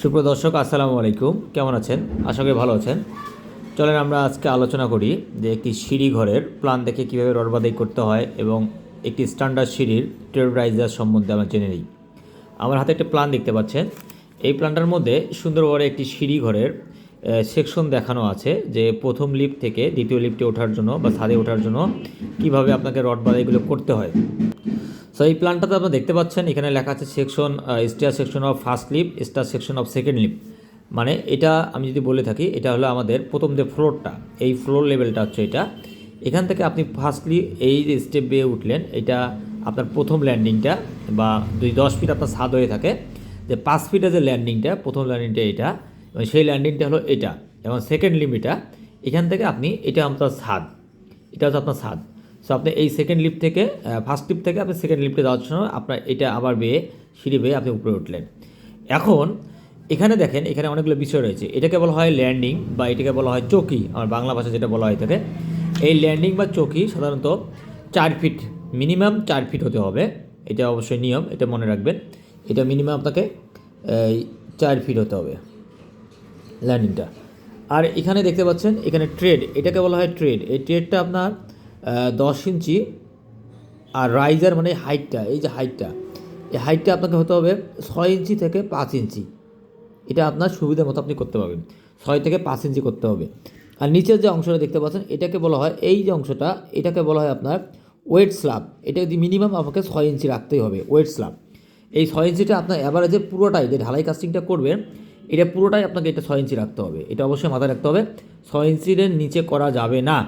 সুপ্রদর্শক আসসালামু আলাইকুম। কেমন আছেন? আশা করি ভালো আছেন। চলেন আমরা আজকে আলোচনা করি যে একটি সিঁড়ি ঘরের প্ল্যান দেখে কীভাবে রডবাদাই করতে হয় এবং একটি স্ট্যান্ডার্ড সিঁড়ির টেরোরাইজার সম্বন্ধে আমরা জেনে নিই। আমার হাতে একটা প্ল্যান দেখতে পাচ্ছেন। এই প্ল্যানটার মধ্যে সুন্দরভাবে একটি সিঁড়ি ঘরের সেকশন দেখানো আছে যে প্রথম লিফট থেকে দ্বিতীয় লিফটে ওঠার জন্য বা ছাদে ওঠার জন্য কীভাবে আপনাকে রড বাদাইগুলো করতে হয়। সো এই প্ল্যানটাতে আপনারা দেখতে পাচ্ছেন, এখানে লেখা আছে section star section of first lip star section of second lip মানে এটা আমি যদি বলে থাকি, এটা হলো আমাদের প্রথম যে ফ্লোরটা এই ফ্লোর লেভেলটা হচ্ছে এটা। এখান থেকে আপনি ফার্স্টলি এই যে স্টেপ বেয়ে উঠলেন, এটা আপনার প্রথম ল্যান্ডিংটা বা দুই দশ ফিট আপনার ছাদ হয়ে থাকে, যে পাঁচ ফিটের যে ল্যান্ডিংটা প্রথম ল্যান্ডিংটা এটা, এবং সেই ল্যান্ডিংটা হলো এটা, এবং সেকেন্ড লিমিটটা এখান থেকে আপনি, এটা আপনার ছাদ। এটা হচ্ছে আপনার ছাদ। সো আপনি এই সেকেন্ড লিফট থেকে ফার্স্ট লিফট থেকে আপনি সেকেন্ড লিফটে যাওয়ার সময় আপনার এটা আবার বেয়ে, সিঁড়ি বেয়ে আপনি উপরে উঠলেন। এখন, এখানে দেখেন, এখানে অনেকগুলো বিষয় রয়েছে। এটাকে বলা হয় ল্যান্ডিং বা এটাকে বলা হয় চকি, আমার বাংলা ভাষা যেটা বলা হয় থাকে এই ল্যান্ডিং বা চকি সাধারণত চার ফিট মিনিমাম চার ফিট হতে হবে। এটা অবশ্যই নিয়ম, এটা মনে রাখবেন। এটা মিনিমাম আপনাকে চার ফিট হতে হবে ল্যান্ডিংটা আর এখানে দেখতে পাচ্ছেন, এখানে ট্রেড এটাকে বলা হয় ট্রেড এই ট্রেডটা আপনার দশ ইঞ্চি। আর রাইজার মানে হাইটটা এই যে হাইটটা এই হাইটটা আপনাকে হতে হবে ছয় ইঞ্চি থেকে পাঁচ ইঞ্চি। এটা আপনার সুবিধা মতো আপনি করতে পারবেন। ছয় থেকে পাঁচ ইঞ্চি করতে হবে। আর নিচের যে অংশটা দেখতে পাচ্ছেন, এটাকে বলা হয়, এই যে অংশটা, এটাকে বলা হয় আপনার ওয়েট স্ল্যাব এটা যদি মিনিমাম আপনাকে ছয় ইঞ্চি রাখতেই হবে ওয়েট স্ল্যাব এই ছয় ইঞ্চিটা আপনার অ্যাভারেজে পুরোটাই, যে ঢালাই কাস্টিংটা করবেন, এটা পুরোটাই আপনাকে এটা ছয় ইঞ্চি রাখতে হবে। এটা অবশ্যই মাথায় রাখতে হবে। ছয় ইঞ্চির নিচে করা যাবে না।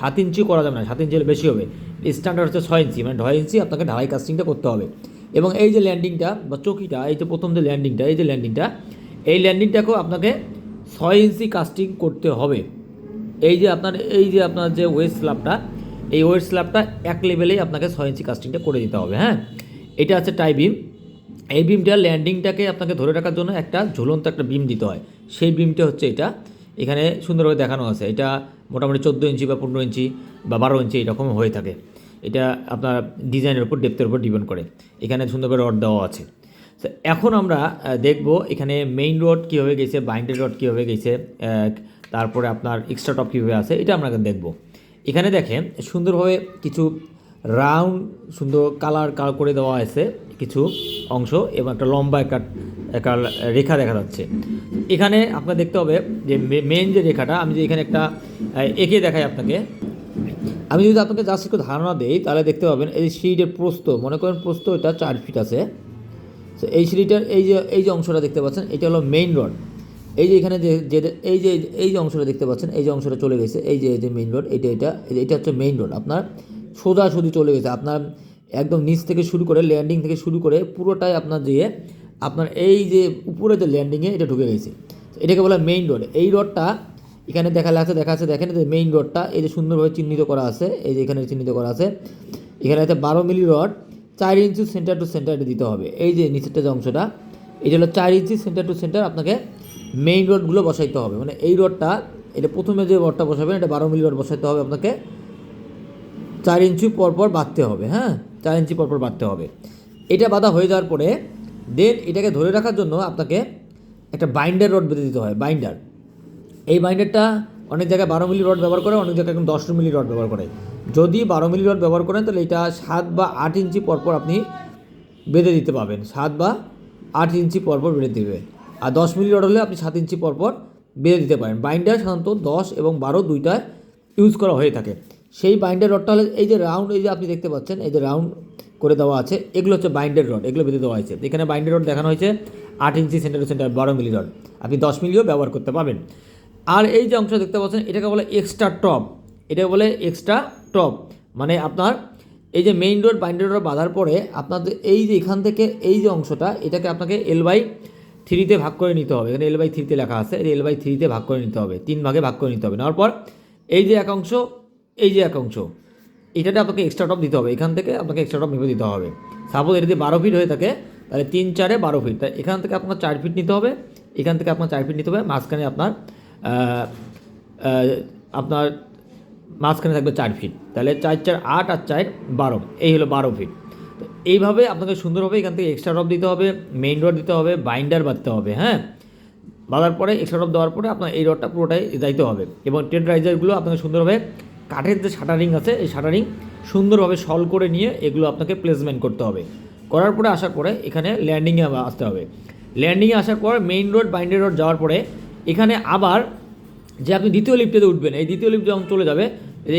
সাত ইঞ্চি করা যাবে না, সাত ইঞ্চি বেশি হবে। স্ট্যান্ডার্ড হচ্ছে ছয় ইঞ্চি মানে ঢয় ইঞ্চি, আপনাকে ঢালাই কাস্টিংটা করতে হবে। এবং এই যে ল্যান্ডিংটা বা চকিটা, এই যে প্রথম যে ল্যান্ডিংটা এই যে ল্যান্ডিংটা এই ল্যান্ডিংটাকেও আপনাকে ছয় ইঞ্চি কাস্টিং করতে হবে। এই যে আপনার, এই যে আপনার যে ওয়েস্ট স্ল্যাবটা এই ওয়েস্ট স্ল্যাবটা এক লেভেলেই আপনাকে ছয় ইঞ্চি কাস্টিংটা করে দিতে হবে হ্যাঁ? এটা আছে টাই বিম এই বিমটা ল্যান্ডিংটাকে আপনাকে ধরে রাখার জন্য একটা ঝুলন্ত একটা বিম দিতে হয়। সেই বিমটা হচ্ছে এটা। এখানে সুন্দরভাবে দেখানো আছে। এটা মোটামুটি চোদ্দ ইঞ্চি বা পনেরো ইঞ্চি বা বারো ইঞ্চি এরকম হয়ে থাকে। এটা আপনার ডিজাইনের উপর ডেপ্থের উপর ডিপেন্ড করে। এখানে সুন্দরভাবে রড দেওয়া আছে। তো এখন আমরা দেখব এখানে মেইন রড কীভাবে গেছে বাইন্ডেড রড কীভাবে গেছে তারপরে আপনার এক্সট্রা টপ কীভাবে আছে, এটা আমরা দেখব। এখানে দেখেন, সুন্দরভাবে কিছু রাউন্ড, সুন্দর কালার কালার করে দেওয়া আছে কিছু অংশ এবং একটা লম্বা একটা একটা রেখা দেখা যাচ্ছে। এখানে আপনার দেখতে হবে যে মেন যে রেখাটা, আমি যে এখানে একটা এঁকে দেখাই আপনাকে। আমি যদি আপনাকে জাস্ট একটু ধারণা দিই, তাহলে দেখতে পাবেন এই যে সিঁড়ির প্রস্থ, মনে করেন প্রস্ত এটা চার ফিট আছে। তো এই সিঁড়িটার এই যে এই যে অংশটা দেখতে পাচ্ছেন, এটা হলো মেইন রড এই যে এখানে যে এই যে এই যে অংশটা দেখতে পাচ্ছেন, এই যে অংশটা চলে গেছে, এই যে এই যে মেইন রোড এটা এটা এটা হচ্ছে মেইন রোড আপনার। সোজাসুজি চলে গেছে। আপনার একদম নিচ থেকে শুরু করে ল্যান্ডিং থেকে শুরু করে পুরোটাই আপনার দিয়ে আপনার এই যে উপরে যে ল্যান্ডিংয়ে এটা ঢুকে গেছে। এটাকে বলা মেইন রোড এই রোডটা এখানে দেখা যাচ্ছে, দেখা আছে দেখেন যে মেইন রোডটা এই যে সুন্দরভাবে চিহ্নিত করা আছে, এই যে এখানে চিহ্নিত করা আছে। এখানে আছে বারো মিলি রড চার ইঞ্চি সেন্টার টু সেন্টারে দিতে হবে। এই যে নিচেরটা যে অংশটা এটা হলো চার ইঞ্চি সেন্টার টু সেন্টার আপনাকে মেইন রোডগুলো বসাইতে হবে। মানে এই রোডটা এটা প্রথমে যে রডটা বসাবেন, এটা বারো মিলি রড বসাইতে হবে আপনাকে। চার ইঞ্চি পরপর বাঁধতে হবে হ্যাঁ? চার ইঞ্চি পরপর বাঁধতে হবে। এটা বাঁধা হয়ে যাওয়ার পরে দেন এটাকে ধরে রাখার জন্য আপনাকে একটা বাইন্ডার রড বেঁধে দিতে হয় বাইন্ডার এই বাইন্ডারটা অনেক জায়গায় বারো মিলি রড ব্যবহার করে, অনেক জায়গায় এখন দশ মিলি রড ব্যবহার করে। যদি বারো মিলি রড ব্যবহার করেন, তাহলে এটা সাত বা আট ইঞ্চি পরপর আপনি বেঁধে দিতে পাবেন সাত বা আট ইঞ্চি পরপর বেঁধে দিবে। আর দশ মিলি রড হলে আপনি সাত ইঞ্চি পরপর বেঁধে দিতে পারেন। বাইন্ডার সাধারণত দশ এবং বারো দুইটায় ইউজ করা হয়ে থাকে। সেই বাইন্ডার রডটা হলে এই যে রাউন্ড এই যে আপনি দেখতে পাচ্ছেন, এই যে রাউন্ড করে দেওয়া আছে, এগুলো হচ্ছে বাইন্ডার রড এগুলো বেঁধে দেওয়া হয়েছে। এখানে বাইন্ডার রড দেখানো হয়েছে, আট ইঞ্চি সেন্টার সেন্টার বারো মিলি রড আপনি দশ মিলিও ব্যবহার করতে পারবেন। আর এই যে অংশ দেখতে পাচ্ছেন, এটাকে বলে এক্সট্রা টপ এটাকে বলে এক্সট্রা টপ মানে আপনার এই যে মেইন রোড বাইন্ডার রোড বাঁধার পরে আপনাদের এই যে এখান থেকে এই যে অংশটা, এটাকে আপনাকে এল বাই থ্রিতে ভাগ করে নিতে হবে। এখানে এল বাই থ্রিতে লেখা আছে, এই এল বাই থ্রিতে ভাগ করে নিতে হবে, তিন ভাগে ভাগ করে নিতে হবে। নেওয়ার পর এই যে এক অংশ এই যে এক অংশ, এটাতে আপনাকে এক্সট্রা টপ দিতে হবে। এখান থেকে আপনাকে এক্সট্রা টপ ভেবে দিতে হবে। সাপোজ এটা যদি বারো ফিট হয়ে থাকে, তাহলে তিন চারে বারো ফিট তাই এখান থেকে আপনার চার ফিট নিতে হবে, এখান থেকে আপনার চার ফিট নিতে হবে, মাঝখানে আপনার আপনার মাঝখানে থাকবে চার ফিট তাহলে চার চার আট আর চার বারো, এই হলো বারো ফিট তো এইভাবে আপনাকে সুন্দরভাবে এখান থেকে এক্সট্রা রড দিতে হবে মেইন রড দিতে হবে বাইন্ডার বাঁধতে হবে হ্যাঁ? বাঁধার পরে এক্সট্রা রড দেওয়ার পরে আপনার এই রডটা পুরোটাই যাইতে হবে। এবং টেড রাইজারগুলো আপনাকে সুন্দরভাবে কাঠের যে শাটারিং আছে, এই শাটারিং সুন্দরভাবে সল করে নিয়ে এগুলো আপনাকে প্লেসমেন্ট করতে হবে। করার পরে আসার পরে এখানে ল্যান্ডিংয়ে আসতে হবে। ল্যান্ডিংয়ে আসার পর মেইন রোড বাইন্ডে রোড যাওয়ার পরে এখানে আবার যে আপনি দ্বিতীয় লিফটেতে উঠবেন, এই দ্বিতীয় লিফট যখন চলে যাবে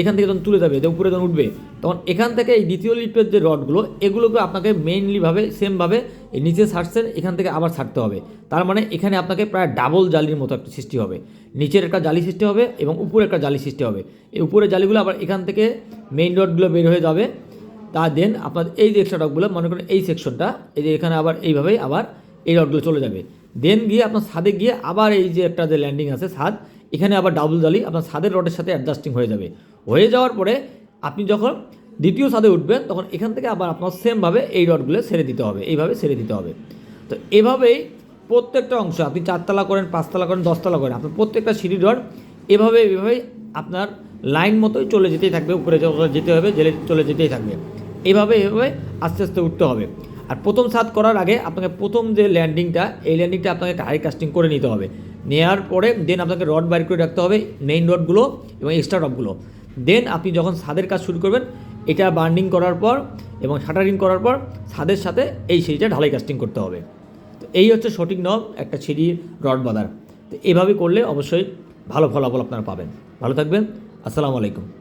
এখান থেকে যখন তুলে যাবে যে উপরে যখন উঠবে, তখন এখান থেকে এই দ্বিতীয় লিপের যে রডগুলো, এগুলোকে আপনাকে মেইনলিভাবে সেমভাবে নিচে ছাড়ছেন এখান থেকে আবার ছাড়তে হবে। তার মানে এখানে আপনাকে প্রায় ডাবল জালির মতো একটা সৃষ্টি হবে। নিচের একটা জালি সৃষ্টি হবে এবং উপরে একটা জালি সৃষ্টি হবে। এই উপরের জালিগুলো আবার এখান থেকে মেইন রডগুলো বের হয়ে যাবে। তা দেন আপনার এই যে এক্সট্রা রডগুলো, মনে করেন এই সেকশনটা এই যে এখানে আবার এইভাবেই আবার এই রডগুলো চলে যাবে। দেন গিয়ে আপনার ছাদে গিয়ে আবার এই যে একটা যে ল্যান্ডিং আছে ছাদ, এখানে আবার ডাবল জালি আপনার ছাদের রডের সাথে অ্যাডজাস্টিং হয়ে যাবে। হয়ে যাওয়ার পরে আপনি যখন দ্বিতীয় ছাদে উঠবেন, তখন এখান থেকে আবার আপনার সেমভাবে এই রডগুলো ছেড়ে দিতে হবে, এইভাবে ছেড়ে দিতে হবে। তো এভাবেই প্রত্যেকটা অংশ, আপনি চারতলা করেন, পাঁচতলা করেন, দশতলা করেন, আপনার প্রত্যেকটা সিঁড়ি রড এভাবে, এভাবেই আপনার লাইন মতোই চলে যেতেই থাকবে, উপরে যেতে হবে, জেলে চলে যেতেই থাকবে। এইভাবে এভাবে আস্তে আস্তে উঠতে হবে। আর প্রথম ছাদ করার আগে আপনাকে প্রথম যে ল্যান্ডিংটা এই ল্যান্ডিংটা আপনাকে হাই কাস্টিং করে নিতে হবে। নেওয়ার পরে দেন আপনাকে রড বাইর করে রাখতে হবে মেইন রডগুলো এবং এক্সট্রা রডগুলো। দেন আপনি যখন ছাদের কাজ শুরু করবেন, এটা বার্নিং করার পর এবং শাটারিং করার পর ছাদের সাথে এই সিঁড়িটা ঢালাই কাস্টিং করতে হবে। তো এই হচ্ছে সঠিক নব একটা সিঁড়ির রড বাঁধার তো এভাবে করলে অবশ্যই ভালো ফলাফল আপনারা পাবেন। ভালো থাকবেন। আসসালামু আলাইকুম।